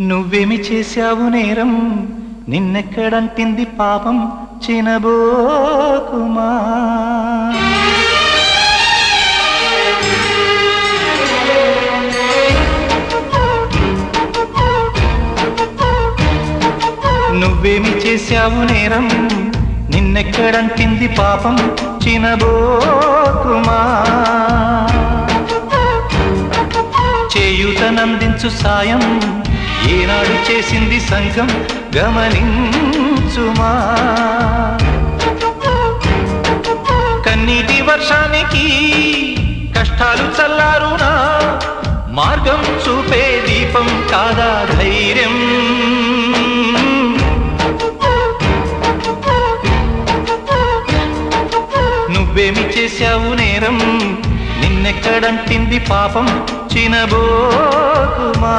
నువ్వేమి చేశావు నేరం? నిన్నెక్కడంటింది పాపం? చినబోకుమా నువ్వేమి చేశావు నేరం? నిన్నెక్కడంటింది పాపం? చినబోకుమా చేయూతనందించు సాయం ఏనాడు చేసింది సంఘం గమనించుమా? కన్నీటి వర్షానికి కష్టాలు చల్లారునా? మార్గం చూపే దీపం కాదా ధైర్యం? నువ్వేమి చేశావు నేరం? నిన్నెక్కడంటింది పాపం చినబోకుమా?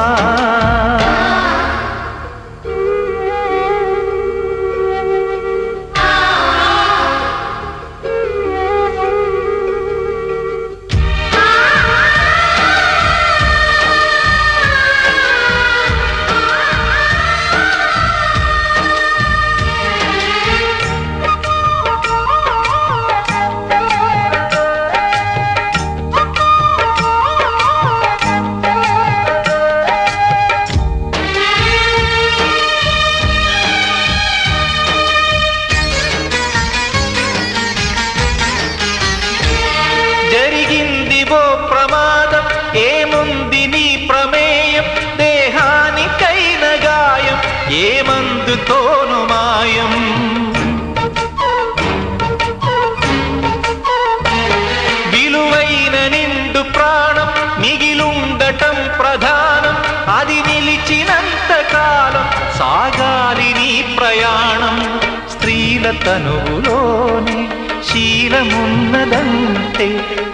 జరిగింది ఓ ప్రమాదం ఏముంది నీ ప్రమేయం? దేహానికైన గాయం ఏమందుతోను మాయం? విలువైన నిండు ప్రాణం మిగిలుండటం ప్రధానం అది నిలిచినంత కాలం సాగాలి నీ ప్రయాణం స్త్రీల తనువులోనే. శీలమున్నదంటే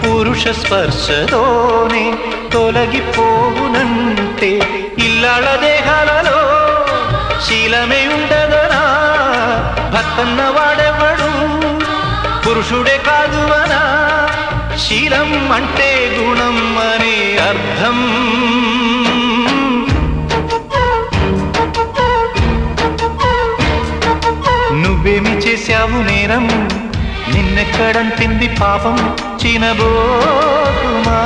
పురుష స్పర్శతోనే తొలగిపోవునంటే ఇల్లాళ దేహాలలో శీలమే ఉండదనా? భక్తన్న వాడెవడు పురుషుడే కాదు అనా శీలం అంటే గుణం అనే అర్థం. నువ్వేమి చేశావు నేరం? నిన్నెక్కడంతింది పాపం చినబోకుమా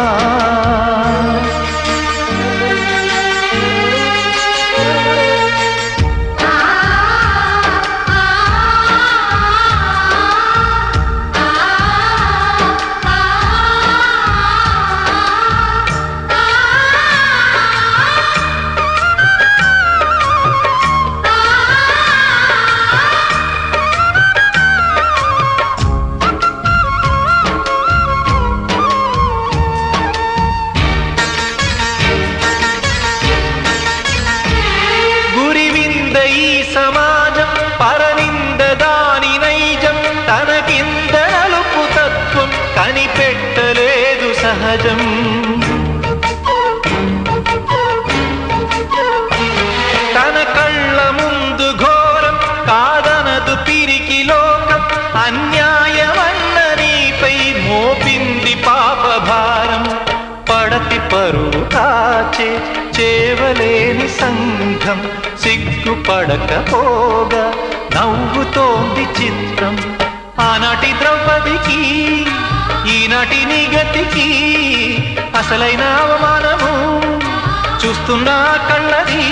సహజం తన కళ్ళ ముందు ఘోరం కాదనదు పిరికి లోకం. అన్యాయమన్న నీపై మోపింది పాప భారం పడతి పరువు కాచే చేవలేని సంఘం. సిగ్గుపడకపోగా నవ్వుతోంది చిత్రం. ఆనాటి ద్రౌపదికి ఈనాటి నిగతికి అసలైన అవమానము. చూస్తున్నా కళ్ళది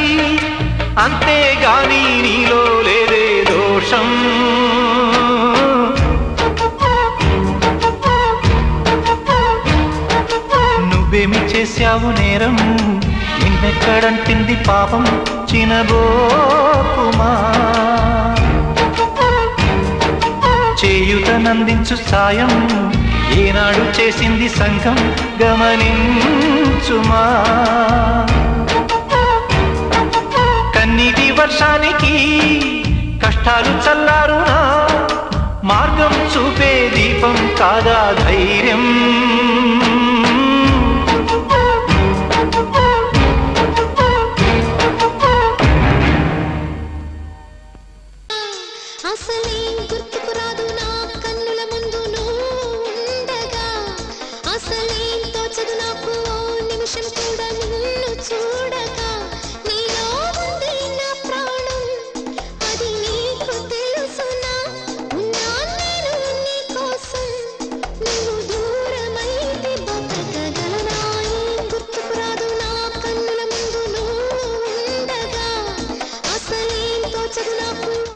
అంతేగాని నీలో లేదే దోషం. నువ్వేమి చేశావు నేరం? నిన్నెక్కడంటింది పాపం చినబోకుమా చేయుతనందించు సాయం. ఏనాడు చేసింది సంఘం గమనించుమా. కన్నీటి వర్షానికి కష్టాలు చల్లారు మార్గం చూపే దీపం కాదా ధైర్యం? అసలే గుర్తుకు రాదు சூட